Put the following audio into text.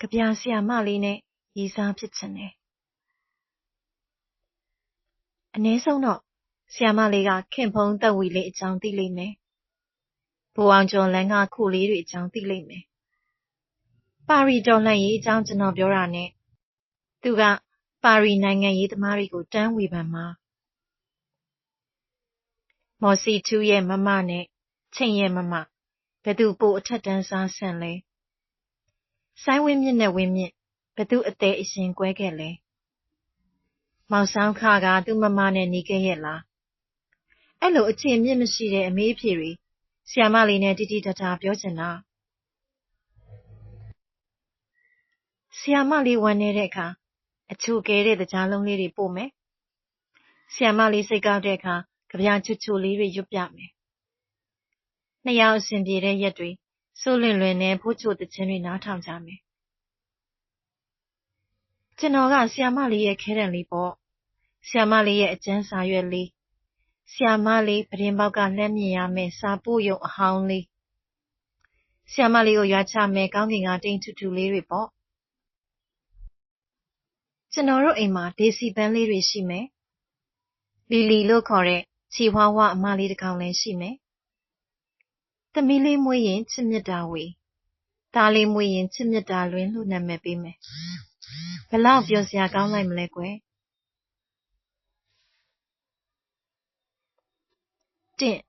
ကြပြဆရာမလေးနဲ့ရည်စားဖြစ်ချင်တယ်အနည်းဆုံးတော့ဆရာမလေးကခင်ဖုံးသက်ဝီလေးအကြောင်းသိလိမ့်မယ်ဘိုးအောင်ကျော်လန်းကခုလေးတွေအကြောင်းသိလိမ့်မယ်ပါရီတော်လှန်ရေးအကြောင်းကျွန်တော်ပြောတာနဲ့သူကပါရီနိုင်ငံရေးသမားတွေကိုတန်းဝေဖန်မှာမော်စီထူးရဲ့မမနဲ့ချိန်ရဲ့မမဘယ်သူပိုအထက်တန်းစားဆန်လဲ ဆိုင်းဝင်းမြင့်နဲ့ဝင်းမြင့်ဘသူအသေးအရင်ကွဲခဲ့လဲမောင်ဆောင်ခကသူ့မမနဲ့နေခဲ့ရဲ့လားအဲ့လိုအခြေမြင့်မရှိတဲ့အမေးအဖြေတွေဆရာမလေးနဲ့တိတိတတာပြောချင်တာဆရာမလေးဝမ်းနေတဲ့အခါအချိုကဲတဲ့တကြားလုံးလေးတွေပို့မယ်ဆရာမလေးစိတ်ကောက်တဲ့အခါကြပြချွတ်ချွလေးတွေရွတ်ပြမယ်နှစ်ယောက်အစဉ်ပြေတဲ့ရက်တွေ စိုးလွင်လွင်နဲ့ဖိုးချိုတခြင်းတွေနားထောင်ကြမယ်ကျွန်တော်ကဆရာမလေးရဲ့ခဲတံလေးပေါ့ဆရာမလေးရဲ့အကျန်းစာရွက်လေးဆရာမလေးပရင်ပေါက်ကလှမ်းမြင်ရမယ်စာပို့ယုံအဟောင်းလေးဆရာမလေးကိုရွာချမယ်ကောင်းကင်ကတိမ်ထူထူလေးတွေပေါ့ကျွန်တော်တို့အိမ်မှာဒေစီပန်းလေးတွေရှိမယ်လီလီလို့ခေါ်တဲ့ခြေဝါးဝအမလေးတစ်ကောင်လည်းရှိမယ် သမီးလေးမွေးရင်ချစ်မြတ်တာဝေသားလေးမွေးရင်ချစ်မြတ်တာလွင်လို့နာမည်ပေးမယ်ဘလောက်ပြောစရာကောင်းလိုက်မလဲကွယ်တင့်